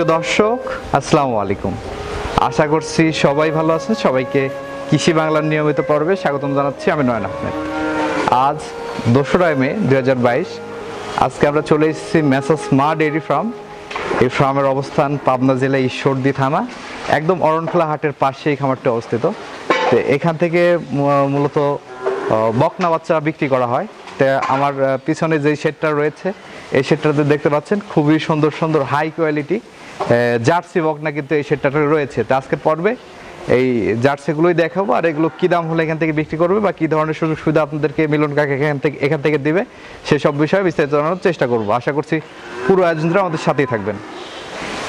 সুপ্রিয় দর্শক, আসসালামু আলাইকুম। আশা করছি সবাই ভালো আছেন সবাইকে কৃষি বাংলার নিয়মিত পর্বে স্বাগতম জানাচ্ছি আমি নয়ন আহমেদ। আজ দোসরা মে দু হাজার বাইশ। আজকে আমরা চলে এসেছি মেসাস মা ডেয়ারি ফার্ম। এই ফার্মের অবস্থান পাবনা জেলা ঈশ্বরদী থানা, একদম অরণখোলা হাটের পাশে এই খামারটি অবস্থিত। তো এখান থেকে মূলত বকনা বাচ্চা বিক্রি করা হয়। তো আমার পিছনে যে শেডটা রয়েছে, এই শেডটাতে দেখতে পাচ্ছেন খুবই সুন্দর সুন্দর হাই কোয়ালিটি জার্সি বকনা কিন্তু এই শেডটাতে রয়েছে। তো আজকের পর্বে এই জার্সিগুলোই দেখাবো। আর এগুলো কি দাম হলে এখান থেকে বিক্রি করবে বা কি ধরনের সুযোগ সুবিধা আপনাদেরকে মিলন কাকে এখান থেকে এখান থেকে দিবে সেসব বিষয়ে বিস্তারিত জানানোর চেষ্টা করব। আশা করছি পুরো আয়োজনরা আমাদের সাথেই থাকবেন।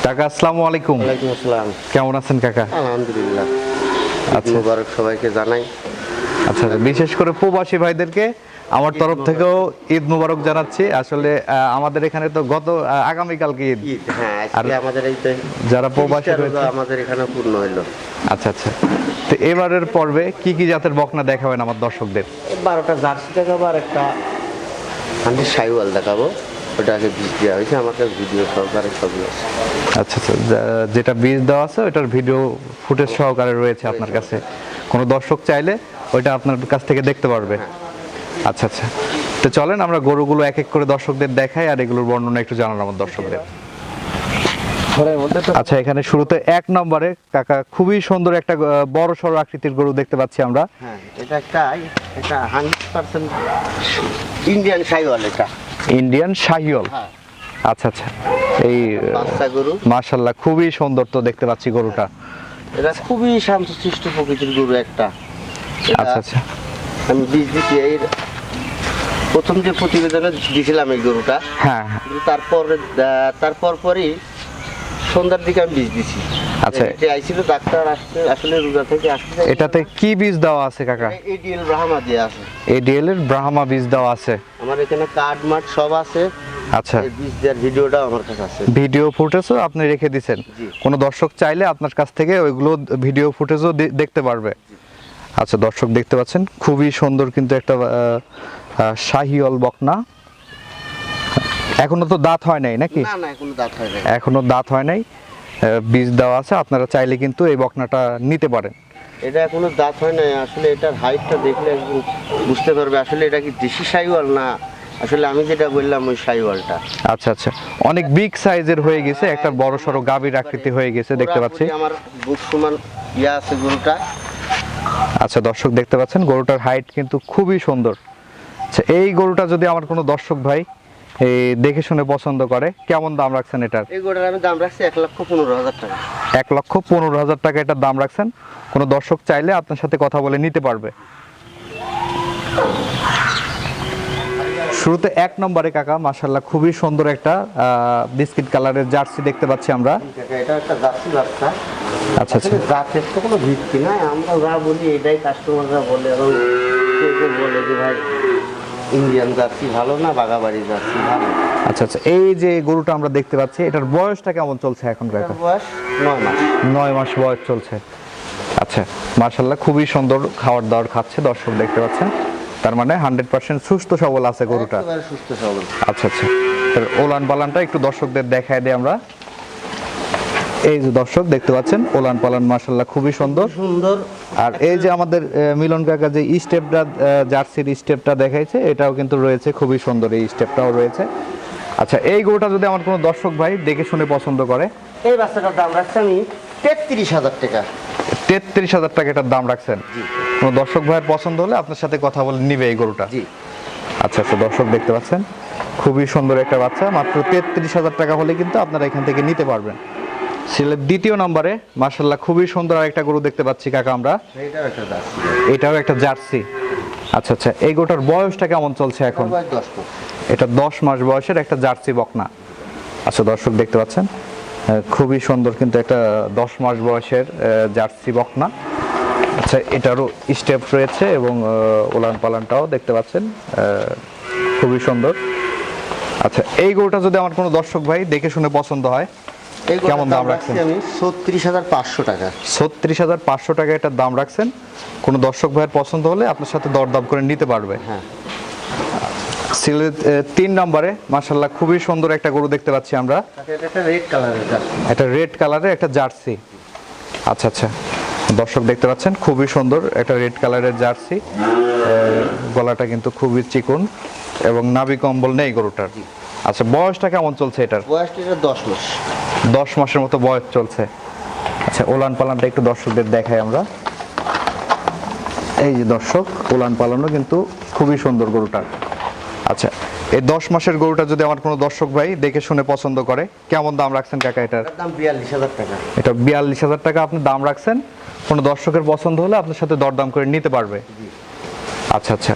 কাকা আসসালামু আলাইকুম। ওয়ালাইকুম আসসালাম। কেমন আছেন কাকা? আলহামদুলিল্লাহ। আচ্ছা। সবাইকে জানাই। আচ্ছা বিশেষ করে প্রবাসী ভাইদেরকে আমার তরফ থেকেও ঈদ মুবারক জানাচ্ছি। আসলে আমাদের এখানে তো গত আগামীকালকে ঈদ। হ্যাঁ আর আমাদের যারা প্রবাসী আমাদের এখানে পূর্ণ হইল। আচ্ছা আচ্ছা। তো এবারের পর্বে কি কি জাতের বকনা দেখাবেন আমার দর্শকদের? বারোটা জার্সি দেখাবো আর একটা হান্ড্রেড সাইওয়াল দেখাবো। ওটাকে বীজ দেওয়া হয়েছে আমার কাছে ভিডিও সহকারে ছবি আছে। আচ্ছা আচ্ছা। যেটা বীজ দেওয়া আছে ওটার ভিডিও ফুটেজ সহকারে রয়েছে আপনার কাছে। কোনো দর্শক চাইলে ওইটা আপনার কাছ থেকে দেখতে পারবে। আচ্ছা আচ্ছা। তো চলেন আমরা গরুগুলো এক এক করে দর্শকদের দেখাই আর এগুলোর বর্ণনা একটু জানান আমার দর্শকদের। আচ্ছা এখানে শুরুতে এক নম্বরে কাকা খুবই সুন্দর একটা বড় সড়ো আকৃতির গরু দেখতে পাচ্ছি আমরা। হ্যাঁ এটা একটা এটা ইন্ডিয়ান সাইওয়াল এটা। ইন্ডিয়ান শাহিওল হ্যাঁ। আচ্ছা আচ্ছা। এই গরু। মার্শাল্লাহ খুবই সুন্দর তো দেখতে পাচ্ছি গরুটা। এটা খুবই শান্তশিষ্ট প্রকৃতির গরু একটা। আচ্ছা আচ্ছা। আমি বীজ প্রথম যে প্রতিবেদনে দিয়েছিলাম এই গরুটা হ্যাঁ। তারপর তারপর পরই সন্ধ্যার দিকে আমি বীজ দিছি। আচ্ছা। এতে আইছিল ডাক্তার আসতে আসলে রোজা থেকে আসতে এটাতে কি বীজ দেওয়া আছে কাকা? এডিএল ব্রাহ্মা দিয়ে আছে। এডিএল এর ব্রাহ্মা বীজ দেওয়া আছে। আমার এখানে কার্ড মাঠ সব আছে। আচ্ছা। এই বীজ দেওয়ার ভিডিওটাও আমার কাছে আছে। ভিডিও ফুটেজও আপনি রেখে দিছেন। জি। কোনো দর্শক চাইলে আপনার কাছ থেকে ওইগুলো ভিডিও ফুটেজও দেখতে পারবে। আচ্ছা দর্শক দেখতে পাচ্ছেন খুবই সুন্দর কিন্তু একটা শাহিওল বকনা। এখনও তো দাঁত হয় নাই নাকি? না না এখনও দাঁত হয় না এখনও দাঁত হয় নাই। বীজ দেওয়া আছে আপনারা চাইলে কিন্তু এই বকনাটা নিতে পারেন। এটা এখনও দাঁত হয় নাই। আসলে এটার হাইটটা দেখলে একদম বুঝতে পারবে আসলে এটা কি দেশি সাইওয়াল না? আসলে আমি যেটা বললাম ওই সাইওয়ালটা আচ্ছা আচ্ছা। অনেক বিগ সাইজের হয়ে গেছে একটা বড় সড়ো গাভীর আকৃতি হয়ে গেছে দেখতে পাচ্ছি। আমার বুক সমান ইয়া আছে গরুটা। আচ্ছা দর্শক দেখতে পাচ্ছেন গরুটার হাইট কিন্তু খুবই সুন্দর। আচ্ছা এই গরুটা যদি আমার কোনো দর্শক ভাই দেখে শুনে পছন্দ করে কেমন দাম রাখছেন এটার? এই গরুটার আমি দাম রাখছি এক লক্ষ পনেরো হাজার টাকা। এক লক্ষ পনেরো হাজার টাকা এটার দাম রাখছেন? কোনো দর্শক চাইলে আপনার সাথে কথা বলে নিতে পারবে। শুরুতে এক নম্বরে কাকা মাসাল্লাহ খুবই সুন্দর একটা বিস্কিট কালারের জার্সি দেখতে পাচ্ছি আমরা। এটা একটা জার্সি বাচ্চা। আচ্ছা আচ্ছা। জাতের তো কোনো ভিত্তি নাই আমরা যা বলি এটাই কাস্টমাররা বলে এবং বলে যে ভাই ইন্ডিয়ান জার্সি ভালো না বাগাবাড়ি জার্সি ভালো? আচ্ছা আচ্ছা এই যে গরুটা আমরা দেখতে পাচ্ছি এটার বয়সটা কেমন চলছে এখন বয়স নয় মাস। নয় মাস বয়স চলছে। আচ্ছা মার্শাল্লাহ খুবই সুন্দর খাবার দাবার খাচ্ছে দর্শক দেখতে পাচ্ছেন। তার মানে হান্ড্রেড পার্সেন্ট সুস্থ সবল আছে গরুটা। সুস্থ সবল। আচ্ছা আচ্ছা ওলান পালানটা একটু দর্শকদের দেখায় দিই আমরা। এই যে দর্শক দেখতে পাচ্ছেন ওলান পালান মার্শাল্লাহ খুবই সুন্দর। সুন্দর। আর এই যে আমাদের মিলন কাকা যে স্টেপটা জার্সির স্টেপটা দেখাইছে এটাও কিন্তু রয়েছে খুবই সুন্দর এই স্টেপটাও রয়েছে। আচ্ছা এই গরুটা যদি আমার কোনো দর্শক ভাই দেখে শুনে পছন্দ করে? এই বাচ্চাটার দাম রাখছি আমি তেত্রিশ হাজার টাকা। তেত্রিশ হাজার টাকা এটার দাম রাখছেন? কোনো দর্শক ভাইয়ের পছন্দ হলে আপনার সাথে কথা বলে নিবে এই গরুটা। জি। আচ্ছা আচ্ছা দর্শক দেখতে পাচ্ছেন খুবই সুন্দর একটা বাচ্চা মাত্র তেত্রিশ হাজার টাকা হলে কিন্তু আপনারা এখান থেকে নিতে পারবেন। সিলের দ্বিতীয় নম্বরে। মার্শাল্লাহ খুবই সুন্দর আরেকটা গরু দেখতে পাচ্ছি কাকা আমরা। এটাও একটা জার্সি। আচ্ছা আচ্ছা এই গরুটার বয়সটা কেমন চলছে এখন? এটা দশ মাস বয়সের একটা জার্সি বকনা। আচ্ছা দর্শক দেখতে পাচ্ছেন? খুবই সুন্দর কিন্তু একটা দশ মাস বয়সের জার্সি বকনা। আচ্ছা এটারও স্টেপ রয়েছে এবং ওলান পালানটাও দেখতে পাচ্ছেন খুবই সুন্দর। আচ্ছা এই গরুটা যদি আমার কোনো দর্শক ভাই দেখে শুনে পছন্দ হয় কেমন দাম রাখছেন? আমি ছত্রিশ হাজার পাঁচশো টাকা। ছত্রিশ হাজার পাঁচশো টাকা এটার দাম রাখছেন? কোনো দর্শক ভাইয়ের পছন্দ হলে আপনার সাথে দরদাম করে নিতে পারবে। হ্যাঁ। তিন নম্বরে মাসাল্লাহ খুবই সুন্দর একটা গরু দেখতে পাচ্ছি আমরা। এটা একটা রেড কালারের একটা রেড কালারের একটা জার্সি। আচ্ছা আচ্ছা। দর্শক দেখতে পাচ্ছেন খুবই সুন্দর একটা রেড কালারের জার্সি। গলাটা কিন্তু খুবই চিকন এবং নাভি কম্বল নেই গরুটার। আচ্ছা বয়সটা কেমন চলছে এটার? বয়সটা দশ মাস। দশ মাসের মতো বয়স চলছে। আচ্ছা ওলান পালানটা একটু দর্শকদের দেখাই আমরা। এই যে দর্শক ওলান পালানো কিন্তু খুবই সুন্দর গরুটা। আচ্ছা এই দশ মাসের গরুটা যদি আমার কোনো দর্শক ভাই দেখে শুনে পছন্দ করে কেমন দাম রাখছেন কাকা এটার? এটার দাম বিয়াল্লিশ হাজার টাকা। এটা বিয়াল্লিশ হাজার টাকা আপনি দাম রাখছেন। কোনো দর্শকের পছন্দ হলে আপনার সাথে দরদাম করে নিতে পারবে। আচ্ছা আচ্ছা।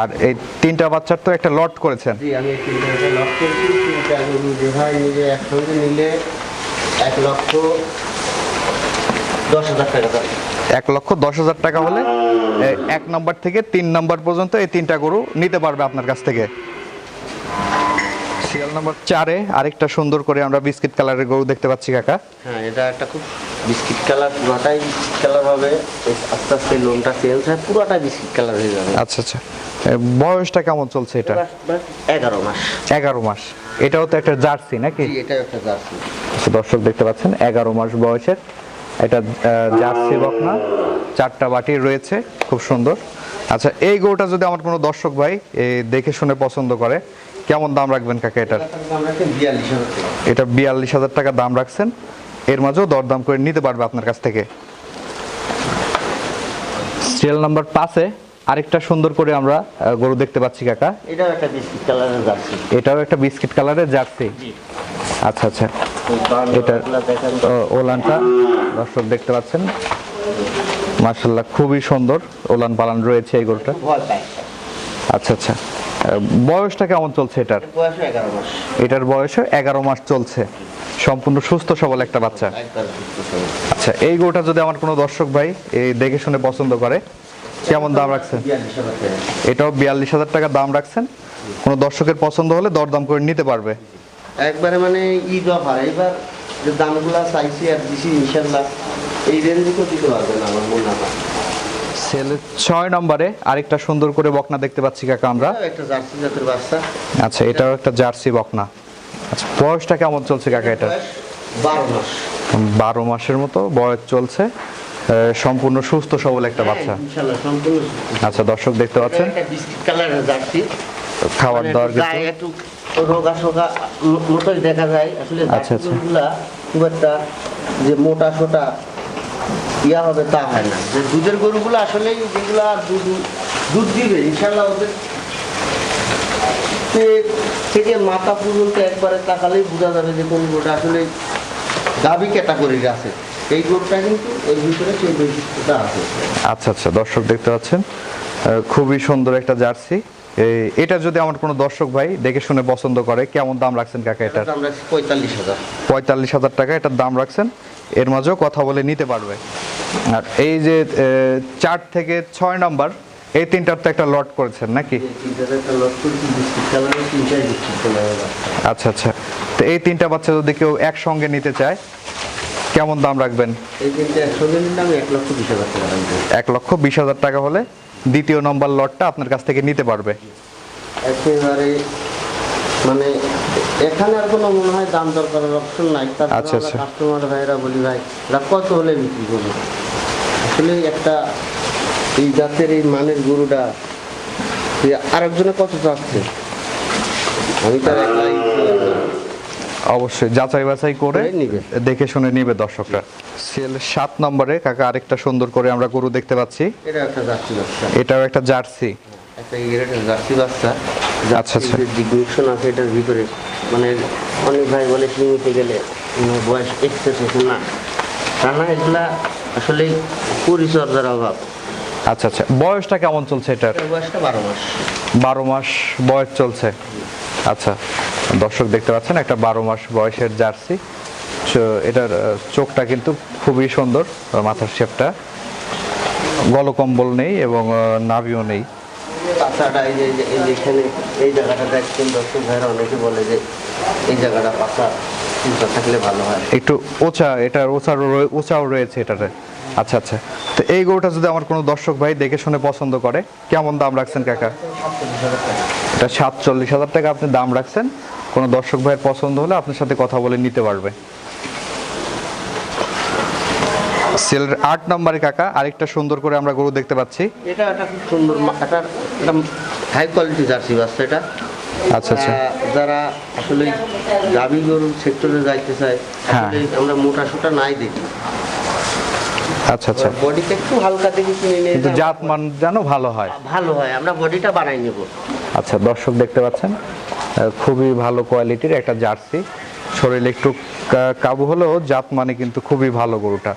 আর এই তিনটা বাচ্চার তো একটা লট করেছেন। জি আমি তিনটা লক করেছি। তিনটা গরু যে ভাই নিজে একসঙ্গে নিলে এক লক্ষ দশ হাজার টাকা এক লক্ষ দশ হাজার টাকা হলে এক নম্বর থেকে তিন নম্বর পর্যন্ত এই তিনটা গরু নিতে পারবে আপনার কাছ থেকে। সিরিয়াল নম্বর চারে আরেকটা সুন্দর করে আমরা বিস্কিট কালারের গরু দেখতে পাচ্ছি কাকা। হ্যাঁ এটা একটা খুব বিস্কিট কালার পুরোটাই বিস্কিট কালার হবে এই আস্তে আস্তে লোনটা চেঞ্জ হয় পুরোটাই বিস্কিট কালার হয়ে যাবে। আচ্ছা আচ্ছা। বয়সটা কেমন চলছে এটা? এগারো মাস। এগারো মাস। এটাও তো একটা জার্সি নাকি? জি এটা একটা জার্সি। আচ্ছা, দর্শক দেখতে পাচ্ছেন এগারো মাস বয়সের এটা জার্সি বকনা। চারটা বাটি রয়েছে খুব সুন্দর। আচ্ছা এই গরুটা যদি আমার কোনো দর্শক ভাই দেখে শুনে পছন্দ করে কেমন দাম রাখবেন কাকা এটার? এটা বিয়াল্লিশ হাজার টাকা দাম রাখছেন। এর মাঝেও দরদাম করে নিতে পারবে আপনার কাছ থেকে। সিরিয়াল নাম্বার পাঁচে আরেকটা সুন্দর করে আমরা গরু দেখতে পাচ্ছি কাকা। এটাও একটা বিস্কিট কালারের জার্সি। এটাও একটা বিস্কিট কালারের জার্সি। আচ্ছা আচ্ছা। এটা- ওলানটা দর্শক দেখতে পাচ্ছেন। মার্শাল্লাহ খুবই সুন্দর ওলান পালান রয়েছে এই গরুটা। আচ্ছা আচ্ছা। বয়সটা কেমন চলছে এটার? বয়স এগারো মাস। এটার বয়সে এগারো মাস চলছে। সম্পূর্ণ সুস্থ সবল একটা বাচ্চা। আচ্ছা এই গরুটা যদি আমার কোনো দর্শক ভাই এই দেখে শুনে পছন্দ করে কেমন দাম রাখছেন? এটাও বিয়াল্লিশ হাজার টাকা দাম রাখছেন? কোনো দর্শকের পছন্দ হলে দরদাম করে নিতে পারবে। একবারে মানে ঈদ অফার। এবার যে দামগুলা চাইছি আর দিছি ইনশাল্লাহ এই রেঞ্জে তো দিতে পারবে না আমার মনে হয়। সেলের ছয় নম্বরে আরেকটা সুন্দর করে বকনা দেখতে পাচ্ছি কাকা আমরা। একটা জার্সি জাতের বাচ্চা। আচ্ছা এটাও একটা জার্সি বকনা। আচ্ছা বয়সটা কেমন চলছে কাকা এটা বারো মাস। বারো মাসের মতো বয়স চলছে। সম্পূর্ণ সুস্থ সবল একটা বাচ্চা। হ্যাঁ, সুস্থ। আচ্ছা দর্শক দেখতে পাচ্ছেন? একটা বিস্কিট খাবার মানে একটু কিছু? রোগা সোগা মতোই দেখা যায়। আসলে আচ্ছা, আচ্ছা। খুব একটা যে মোটা সোটা ইয়া হবে তা হয় না। যে দুধের গরুগুলো আসলে যেগুলা দুধ দুধ দিবে ইনশাল্লাহ ওদের থেকে মাথা পর্যন্ত একবারে তাকালেই বোঝা যাবে যে কোন গরুটা আসলে গাভী ক্যাটাগরির আছে। এই গরুটা কিন্তু এর ভিতরে সেই বৈশিষ্ট্যটা আছে। আচ্ছা আচ্ছা দর্শক দেখতে পাচ্ছেন খুবই সুন্দর একটা জার্সি। এটা যদি আমার কোনো দর্শক ভাই দেখে শুনে পছন্দ করে কেমন দাম রাখছেন কাকা এটা পঁয়তাল্লিশ হাজার। পঁয়তাল্লিশ হাজার টাকা এটার দাম রাখছেন। এর মাঝেও কথা বলে নিতে পারবে। আর এই যে চার থেকে ছয় নাম্বার এই তিনটার তো একটা লট করেছেন নাকি? আচ্ছা আচ্ছা। তো এই তিনটা বাচ্চা যদি কেউ একসঙ্গে নিতে চায় কেমন দাম রাখবেন? এক লক্ষ বিশ হাজার টাকা হলে দ্বিতীয় নম্বর লটটা আপনার কাছ থেকে নিতে পারবে। একেবারে মানে এখানে আর কোনো মনে হয় দাম দর করার অপশন নাই। তারপরে আচ্ছা, আচ্ছা। কাস্টমার ভাইরা বলি ভাই এরা কত হলে বিক্রি করব? আসলে একটা এই জাতের এই মানের গরুটা আরেকজনে কত চাচ্ছে? আমি তার অবশ্যই যাচাই বাছাই করে। দেখে শুনে নিবে দর্শকরা। সেল সাত নম্বরে কাকা আরেকটা সুন্দর করে আমরা গরু দেখতে পাচ্ছি। এটা একটা জার্সি বাচ্চা। এটাও একটা জার্সি। একটা জার্সি বাচ্চা। আচ্ছা, আচ্ছা। আছে এটার ভিতরে মানে অনেক ভাই বলে গেলে বয়স এক্সেস হচ্ছে না। তা না এগুলা আসলে পরিচর্যার অভাব। আচ্ছা আচ্ছা। বয়সটা কেমন চলছে এটার? এটার বয়সটা বারো মাস। বারো মাস বয়স চলছে। আচ্ছা। দর্শক দেখতে পাচ্ছেন একটা বারো মাস বয়সের জার্সি। এটার চোখটা কিন্তু খুবই সুন্দর মাথার শেপটা। গলকম্বল নেই এবং নাভিও নেই। পাশাটা এই যে জায়গাটা দেখছেন দর্শক ভাইরা অনেকে বলে যে এই জায়গাটা পাশা থাকলে ভালো হয়। একটু ওচা এটার ওচা ওচাও রয়েছে এটাতে। আচ্ছা আচ্ছা। তো এই গরুটা যদি আমার কোনো দর্শক ভাই দেখে শুনে পছন্দ করে কেমন দাম রাখছেন কাকা? এটা সাতচল্লিশ হাজার টাকা আপনি দাম রাখছেন। কোনো দর্শক ভাইয়ের পছন্দ হলে আপনার সাথে কথা বলে নিতে পারবে। সেলের আট নম্বরে কাকা আরেকটা সুন্দর করে আমরা গরু দেখতে পাচ্ছি। এটা একটা খুব সুন্দর একটা হাই কোয়ালিটি জার্সি বাচ্চা এটা। আচ্ছা আচ্ছা। যারা আসলে গাভী গরুর সেক্টরে যাইতে চায় হ্যাঁ। আমরা মোটা সোটা নাই দেখি। আচ্ছা আচ্ছা। বডিটা একটু হালকা দেখে কিনে নিয়ে কিন্তু জাত মান যেন ভালো হয়। ভালো হয় আমরা বডিটা বানাই নেব। আচ্ছা দর্শক দেখতে পাচ্ছেন। খুবই ভালো কোয়ালিটির একটা জার্সি। শরীরে একটু কাবু হলেও জাত মানে কিন্তু খুবই ভালো গরুটা।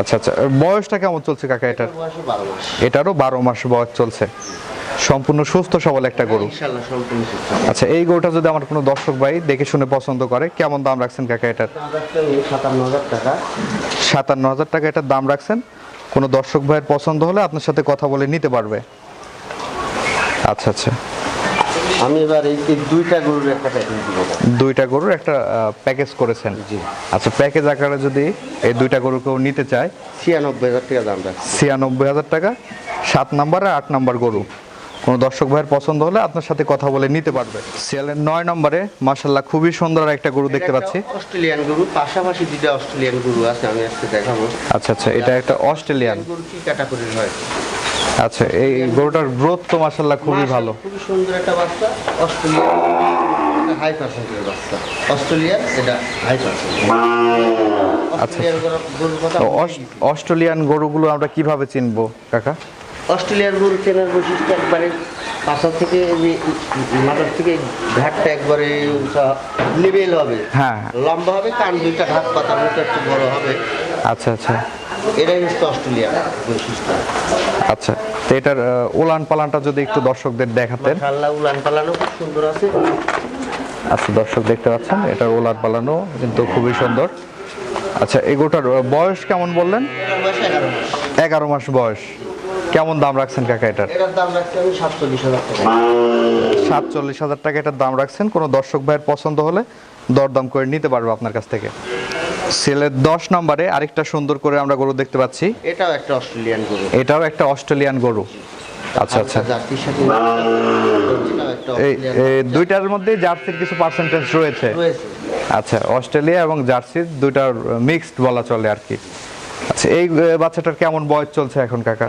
আচ্ছা আচ্ছা বয়সটা কেমন চলছে কাকা এটার? এটারও বারো মাস বয়স চলছে। সম্পূর্ণ সুস্থ সবল একটা গরু। সম্পূর্ণ সুস্থ। আচ্ছা এই গরুটা যদি আমার কোনো দর্শক ভাই দেখে শুনে পছন্দ করে কেমন দাম রাখছেন কাকা এটার? সাতান্ন হাজার টাকা। সাতান্ন হাজার টাকা এটার দাম রাখছেন? কোনো দর্শক ভাইয়ের পছন্দ হলে আপনার সাথে কথা বলে নিতে পারবে। আচ্ছা আচ্ছা। আমি এবার এই দুইটা গরুর একটা প্যাকেজ দিব। দুইটা গরুর একটা প্যাকেজ করেছেন। জি। আচ্ছা প্যাকেজ আকারে যদি এই দুইটা গরু কেউ নিতে চায়? ছিয়ানব্বই হাজার টাকা দাম রাখছি। ছিয়ানব্বই হাজার টাকা সাত নাম্বার আর আট নাম্বার গরু। কোনো দর্শক ভাইয়ের পছন্দ হলে আপনার সাথে কথা বলে নিতে পারবে। সিয়ালের নয় নম্বরে মাসাল্লাহ খুবই সুন্দর একটা গরু দেখতে পাচ্ছি। অস্ট্রেলিয়ান গরু পাশাপাশি দুইটা অস্ট্রেলিয়ান গরু আছে আমি আজকে দেখাবো। আচ্ছা আচ্ছা এটা একটা অস্ট্রেলিয়ান। গরু কি ক্যাটাগরির হয়? আচ্ছা এই গরুটার গ্রোথ তো মাসাল্লাহ খুবই ভালো। খুবই সুন্দর একটা বাচ্চা। অস্ট্রেলিয়ান হাই পার্সেন্টের বাচ্চা। অস্ট্রেলিয়ান এটা হাই পার্সেন্ট অস্ট্রেলিয়ান গরু- গরুর কথা অস্ট্রেলিয়ান গরুগুলো আমরা কীভাবে চিনবো কাকা? অস্ট্রেলিয়ার গরু চেনার বৈশিষ্ট্য একবারে পাশা থেকে মাথার থেকে ঘাটটা একবারে লেবেল হবে। হ্যাঁ। লম্বা হবে কান দুইটা পাতার মতো একটু বড় হবে। আচ্ছা আচ্ছা। এটাই হচ্ছে অস্ট্রেলিয়ার বৈশিষ্ট্য। আচ্ছা তো এটার উলান পালানটা যদি একটু দর্শকদের দেখাতেন। মাশাআল্লাহ উলান পালানো খুব সুন্দর আছে। আচ্ছা দর্শক দেখতে পাচ্ছেন এটার ওলার পালানো কিন্তু খুবই সুন্দর। আচ্ছা এগুলোটার বয়স কেমন বললেন? এগারো মাস বয়স। কেমন দাম রাখছেন কাকা এটার? সাতচল্লিশ হাজার টাকা এটার দাম রাখছেন। কোনো দর্শক ভাইয়ের পছন্দ হলে দরদাম করে নিতে পারবে আপনার কাছ থেকে। সেলের দশ নম্বরে আরেকটা সুন্দর করে আমরা গরু দেখতে পাচ্ছি। এটাও একটা অস্ট্রেলিয়ান গরু। এটাও একটা অস্ট্রেলিয়ান গরু। আচ্ছা আচ্ছা। এই দুইটার মধ্যে জার্সির কিছু পার্সেন্টেজ রয়েছে। আচ্ছা অস্ট্রেলিয়া এবং জার্সির দুইটার মিক্সড বলা চলে আর কি। আচ্ছা এই বাচ্চাটার কেমন বয়স চলছে এখন কাকা?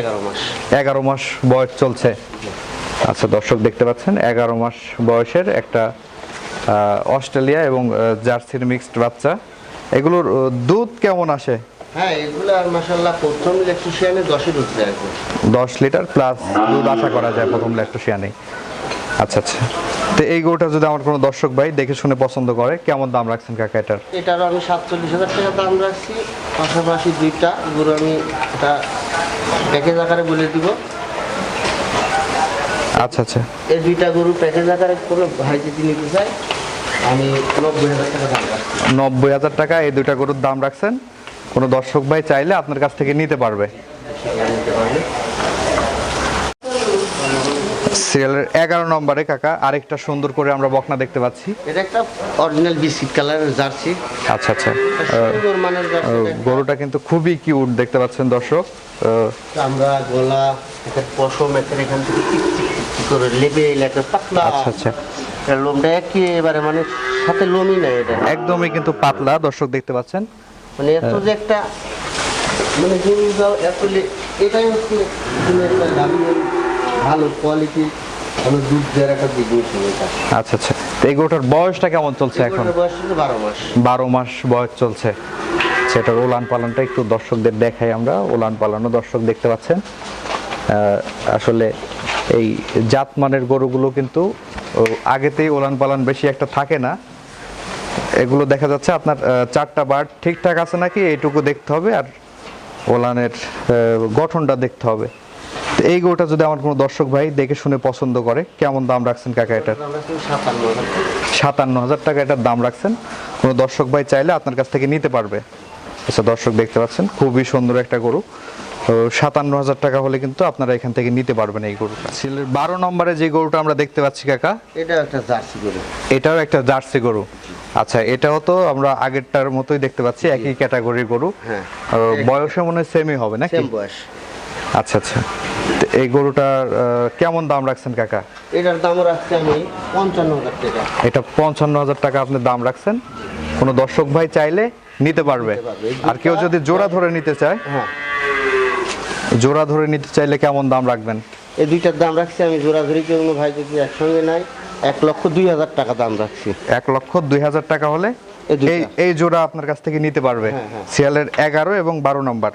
এগারো মাস। এগারো মাস বয়স চলছে। আচ্ছা দর্শক দেখতে পাচ্ছেন এগারো মাস বয়সের একটা অস্ট্রেলিয়া এবং জার্সির মিক্সড বাচ্চা। এগুলোর দুধ কেমন আসে? হ্যাঁ এগুলো আর মাসাল্লাহ প্রথম ইলেকট্রিশিয়ানে দশের উঠতে আসবে দশ লিটার প্লাস দুধ আশা করা যায় প্রথম ল্যাকটোশিয়ানে আচ্ছা আচ্ছা। তো এই গরুটা যদি আমার কোনো দর্শক ভাই দেখে শুনে পছন্দ করে কেমন দাম রাখছেন কাকা এটার? এটারও আমি সাতচল্লিশ হাজার টাকা দাম রাখছি। পাশাপাশি দুইটা গরু আমি এটা প্যাকেজ আকারে বলে দিব। আচ্ছা আচ্ছা। এই দুইটা গরু প্যাকেজ আকারে কোনো ভাই যদি নিতে চায়? আমি নব্বই হাজার টাকা দাম রাখছি। নব্বই হাজার টাকা এই দুইটা গরুর দাম রাখছেন। কোনো দর্শক ভাই চাইলে আপনার কাছ থেকে নিতে পারবে। সিরিয়ালের এগারো নম্বরে কাকা আরেকটা সুন্দর করে আমরা বকনা দেখতে পাচ্ছি। এটা একটা অরিজিনাল বিস্কিট কালারের জার্সি। আচ্ছা আচ্ছা। গরুটা কিন্তু খুবই কিউট দেখতে পাচ্ছেন দর্শক। চামড়া গলা একটা পশম এখান থেকে করে লেবেল একটা পাতলা। আচ্ছা আচ্ছা। এটা লোমটা একেবারে মানে সাথে লোমই নাই এটা। একদমই কিন্তু পাতলা দর্শক দেখতে পাচ্ছেন। মানে এত যে একটা মানে জিনিস দাও এত এটাই হচ্ছে একটা দামি ভালো কোয়ালিটি ভালো দুধ দেওয়ার একটা জিনিস এটা। আচ্ছা আচ্ছা। তো এই গরুটার বয়সটা কেমন চলছে এখন? বয়স বারো মাস। বারো মাস বয়স চলছে। সেটার ওলান পালনটা একটু দর্শকদের দেখাই আমরা। ওলান পালানো দর্শক দেখতে পাচ্ছেন। আসলে এই জাতমানের গরুগুলো কিন্তু আগেতেই ওলান পালান বেশি একটা থাকে না। এগুলো দেখা যাচ্ছে আপনার চারটা বার ঠিকঠাক আছে নাকি? এইটুকু দেখতে হবে আর ওলানের গঠনটা দেখতে হবে। তো এই গরুটা যদি আমার কোনো দর্শক ভাই দেখে শুনে পছন্দ করে কেমন দাম রাখছেন কাকা এটার? সাতান্ন হাজার টাকা। সাতান্ন হাজার টাকা এটার দাম রাখছেন। কোনো দর্শক ভাই চাইলে আপনার কাছ থেকে নিতে পারবে। আচ্ছা দর্শক দেখতে পাচ্ছেন খুবই সুন্দর একটা গরু। তো সাতান্ন হাজার টাকা হলে কিন্তু আপনারা এখান থেকে নিতে পারবেন এই গরুটা। সিলের বারো নম্বরে যে গরুটা আমরা দেখতে পাচ্ছি কাকা এটাও একটা জার্সি গরু। এটাও একটা জার্সি গরু। আচ্ছা এটাও তো আমরা আগেরটার মতোই দেখতে পাচ্ছি একই ক্যাটাগরির গরু। হ্যাঁ। বয়সে মনে হয় সেমই হবে নাকি? বয়স। আচ্ছা আচ্ছা। এই গরুটার কেমন দাম রাখছেন কাকা? এটার দাম রাখছি আমি পঞ্চান্ন হাজার টাকা। এটা পঞ্চান্ন হাজার টাকা আপনি দাম রাখছেন। কোনো দর্শক ভাই চাইলে নিতে পারবে। আর কেউ যদি জোড়া ধরে নিতে চায় হ্যাঁ। জোড়া ধরে নিতে চাইলে কেমন দাম রাখবেন? এই দুইটার দাম রাখছি আমি জোড়া ধরি কেউ ভাই যদি একসঙ্গে নাই এক লক্ষ দুই হাজার টাকা দাম রাখছি। এক লক্ষ দুই হাজার টাকা হলে এই এই জোড়া আপনার কাছ থেকে নিতে পারবে। হ্যাঁ, হ্যাঁ। সিয়ালের এগারো এবং বারো নম্বর।